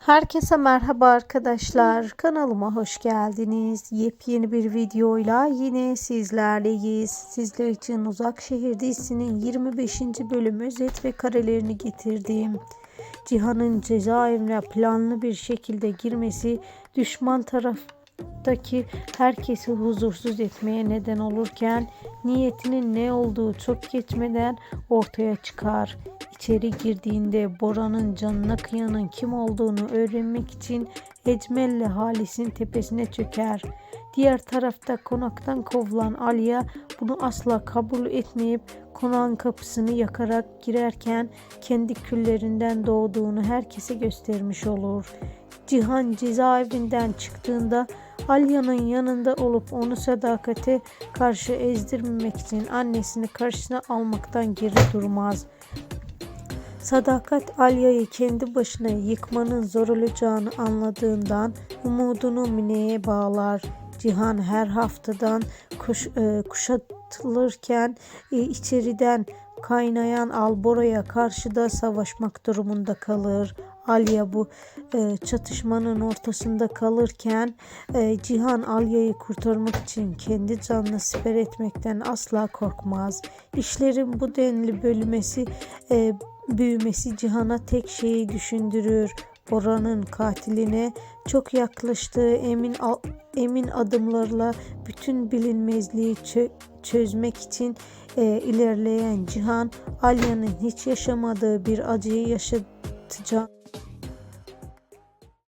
Herkese merhaba arkadaşlar. Kanalıma hoş geldiniz. Yepyeni bir videoyla yine sizlerleyiz. Sizler için Uzak Şehir dizisinin 25. bölüm özet ve karelerini getirdim. Cihan'ın cezaevine planlı bir şekilde girmesi düşman taraftaki herkesi huzursuz etmeye neden olurken niyetinin ne olduğu çok geçmeden ortaya çıkar. İçeri girdiğinde Bora'nın canına kıyanın kim olduğunu öğrenmek için Ecmel'le Halis'in tepesine çöker. Diğer tarafta konaktan kovulan Aliye bunu asla kabul etmeyip konağın kapısını yakarak girerken kendi küllerinden doğduğunu herkese göstermiş olur. Cihan cezaevinden çıktığında Alya'nın yanında olup onu sadakate karşı ezdirmemek için annesini karşısına almaktan geri durmaz. Sadakat Alya'yı kendi başına yıkmanın zor olacağını anladığından umudunu Mine'ye bağlar. Cihan her haftadan kuş, e, kuşatılırken e, içeriden kaynayan Albora'ya karşı da savaşmak durumunda kalır. Alya bu e, çatışmanın ortasında kalırken e, Cihan Alya'yı kurtarmak için kendi canını siper etmekten asla korkmaz. İşlerin bu denli bölmesi e, büyümesi Cihan'a tek şeyi düşündürür. Bora'nın katiline çok yaklaştığı emin emin adımlarla bütün bilinmezliği çö- çözmek için e, ilerleyen Cihan, Alya'nın hiç yaşamadığı bir acıyı yaşatacak